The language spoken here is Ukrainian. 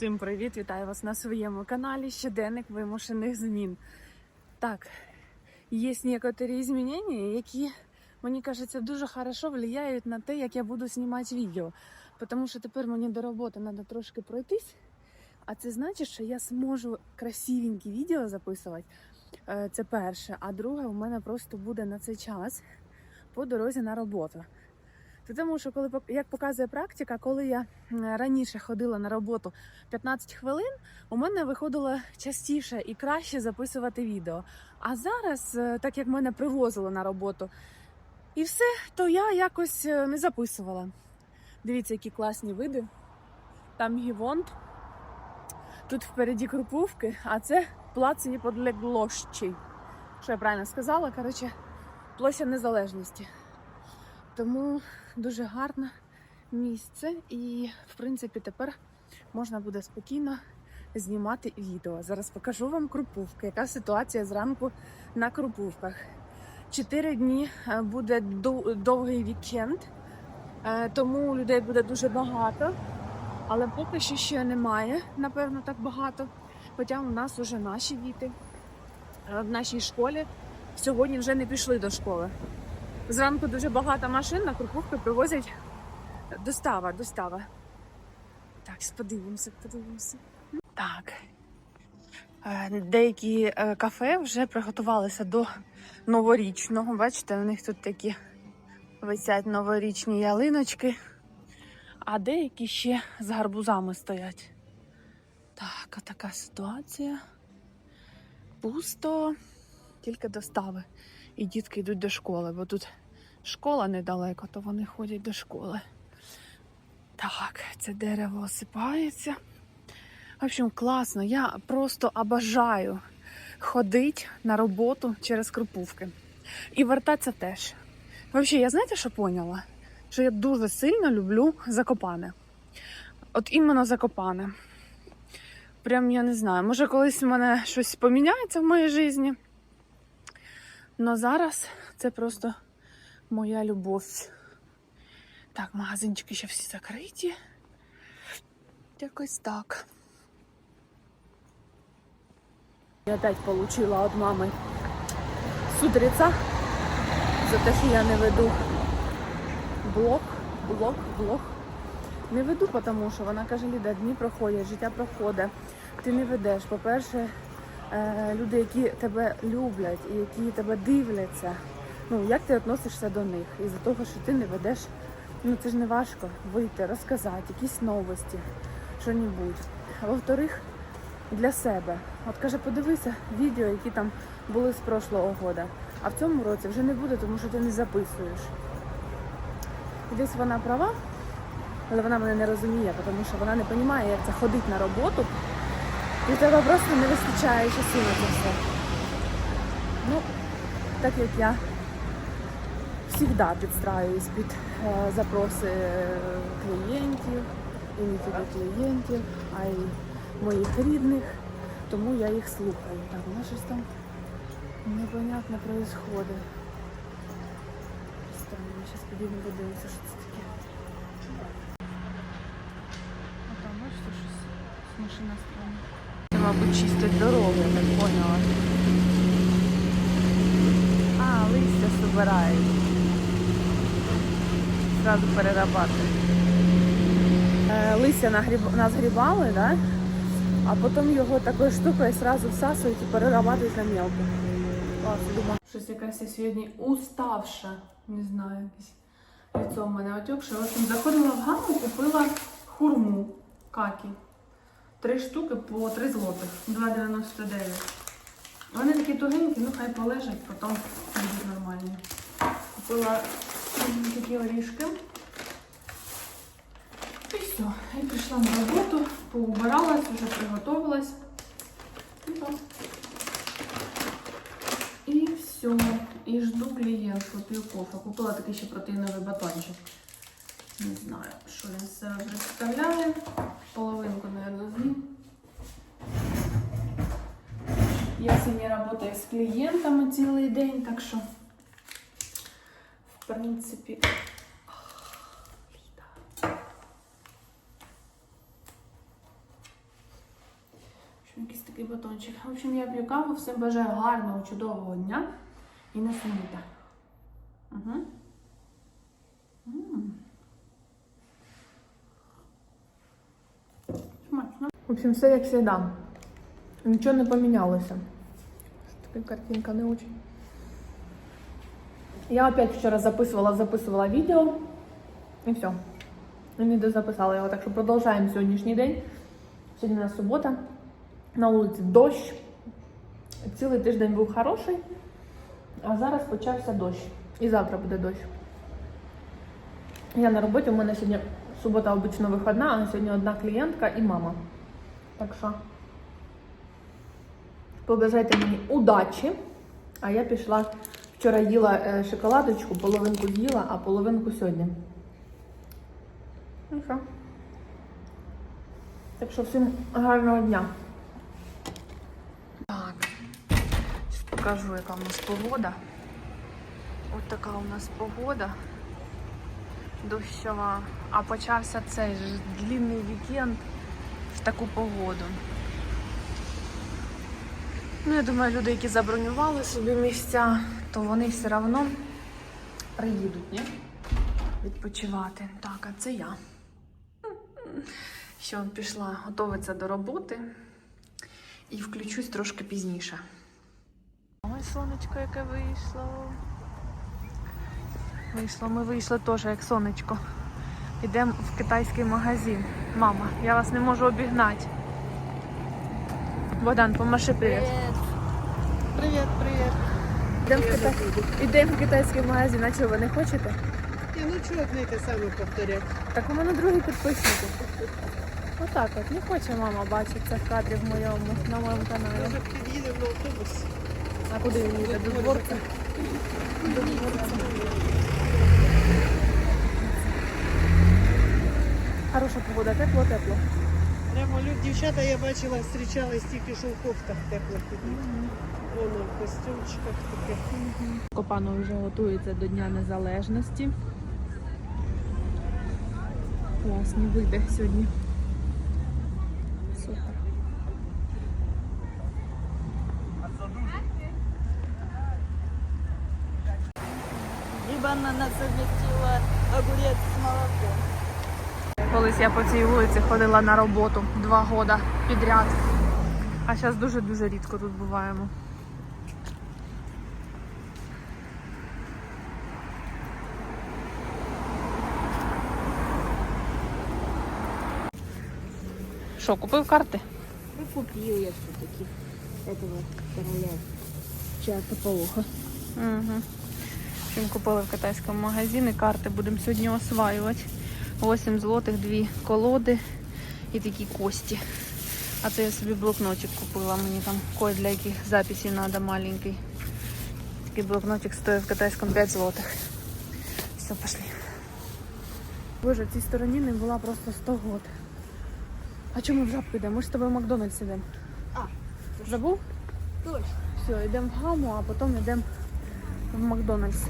Всім привіт! Вітаю вас на своєму каналі Щоденник вимушених змін. Так, є некоторі змінення, які, мені кажеться, дуже хорошо впливають на те, як я буду знімати відео. Тому що тепер мені до роботи треба трошки пройтись. А це значить, що я зможу красивенькі відео записувати. Е, Це перше. А друге, у мене просто буде на цей час по дорозі на роботу. Тому що, коли як показує практика, коли я раніше ходила на роботу 15 хвилин, у мене виходило частіше і краще записувати відео. А зараз, е, так як мене привозили на роботу, і все, то я якось е, не записувала. Дивіться, які класні види. Там гівонт, тут впереді Крупувки, а це плац Неподлеглощі. Що я правильно сказала? Коротше, площа незалежності. Тому дуже гарне місце, і в принципі тепер можна буде спокійно знімати відео. Зараз покажу вам Крупувки, яка ситуація зранку на Крупувках. Чотири дні е, буде довгий вікенд, е, тому людей буде дуже багато. Але поки що ще немає, напевно, так багато. Хоча у нас вже наші діти е, в нашій школі сьогодні вже не пішли до школи. Зранку дуже багато машин на Крупувки привозять достава, достава. Так, подивимося, подивимося. Так. Е, Деякі е, кафе вже приготувалися до новорічного. Бачите, у них тут такі висять новорічні ялиночки, а деякі ще з гарбузами стоять. Так, а така ситуація. Пусто, тільки достави. І дітки йдуть до школи, бо тут школа недалеко, то вони ходять до школи. Так, це дерево осипається. В общем, класно. Я просто обожаю ходити на роботу через Крупувки. І вертатися теж. Взагалі, я знаєте, що поняла? Що я дуже сильно люблю Закопане. От іменно Закопане. Прям я не знаю. Може, колись в мене щось поміняється в моїй житті. Но зараз це просто моя любов. Так, магазинчики ще всі закриті. Якось так. Я опять получила від мами судриця за те, що я не веду блог, блог, блог. Не веду, тому що вона каже, Ліда, дні проходять, життя проходить. Ти не ведеш. По-перше, е, люди, які тебе люблять і які тебе дивляться. Ну, як ти відносишся до них? І за того, що ти не ведеш, ну це ж не важко вийти, розказати, якісь новості, що-небудь. Во-вторых, для себе. От каже, подивися відео, які там були з прошлого года. А в цьому році вже не буде, тому що ти не записуєш. Десь вона права, але вона мене не розуміє, тому що вона не розуміє, як це ходити на роботу. І тебе просто не вистачає часу на це все. Ну, так як я завжди підстраюсь під е, запроси е, клієнтів, і не тільки клієнтів, а й моїх рідних, тому я їх слухаю. Так, нас щось там непонятно происходит. Странно, зараз підійдемо подивимося, що це таке. А там бачите, щось машина странна. Мабуть, чистять дорогу, я так поняла. А, листя збирають. Зразу перерабатують. Е, листя назгрібали, да? а потім його такою штукою зразу всасують і перерабатують на мелко. Щось якась я сьогодні уставша. Не знаю, якесь лицо в мене отекше. В заходила в гаму, купила хурму какі. Три штуки по 3 злотих, 2,99. Вони такі тугенькі, ну хай полежать, потім будуть нормальні. Купила такі орішки. І все. І прийшла на роботу, поубиралась, вже приготувалась. І все. І жду клієнтку, п'ю кофе. Купила такий ще протеїновий батончик. Не знаю, що він себе представляє. Половинку, мабуть, з'їм. Я сьогодні працюю з клієнтами цілий день, так що, принципі, такий батончик. В общем, я п'ю каву, всім бажаю гарного, чудового дня і не сумуйте. Угу. Смачно. В общем, все як завжди. Нічого не помінялося. Така картинка не очень. Я опять вчора записувала, записувала відео. І все. І не дозаписала його. Так що продовжуємо сьогоднішній день. Сьогодні у нас субота. На вулиці дощ. Цілий тиждень був хороший, а зараз почався дощ. І завтра буде дощ. Я на роботі, у мене сьогодні субота обично вихідна, а сьогодні одна клієнтка і мама. Так що побажайте мені удачі. А я пішла вчора їла е, шоколадочку, половинку з'їла, а половинку сьогодні. Ну що? Так що всім гарного дня. Так, покажу, яка у нас погода. Ось така у нас погода. Дощова. А почався цей ж длінний вікенд в таку погоду. Ну, я думаю, люди, які забронювали собі місця, то вони все одно приїдуть, ні? Відпочивати. Так, а це я. Що пішла готуватися до роботи і включусь трошки пізніше. Ой, сонечко, яке вийшло. Вийшло, ми вийшли теж як сонечко. Йдемо в китайський магазин. Мама, я вас не можу обігнати. Богдан, помаши привіт. Привет, привет. Йдемо в, китай... Йдемо в китайський магазин, а чого ви не хочете? Не, ну чего одне те саме повторять? Так у мене другі підписники. Отак от, не хоче мама бачити це в кадрі в моєму, на моєму каналі. Може під'їдемо на автобус? А куди він їде? До дворця? До дворця. Хороша погода, тепло, тепло. Прямо дівчата я бачила, зустрічались тільки що в кофтах теплих ідуть. Воно в костюмчиках таке. Копано вже готується до Дня Незалежності. Класні види сьогодні. Супер. Либо она совместила огурец с молоком. Колись я по цій вулиці ходила на роботу два года підряд. А зараз дуже-дуже рідко тут буваємо. Що, купив карти? Ну, купил я все-таки этого короля чертополоха. Угу. Чим купили в китайському магазині карти, будемо сьогодні осваювати. 8 злотих, дві колоди і такі кості. А це я собі блокнотик купила. Мені там кой для яких записів треба маленький. Такий блокнотик стоїть в китайському 5 злотих. Все, пошли. Боже, в цій стороні не була просто 100 год. А чому в жабку йдемо? Ми ж з тобою в Макдональдс йдемо. А, Забув? Точно. Все, йдемо в гаму, а потім йдемо в Макдональдс.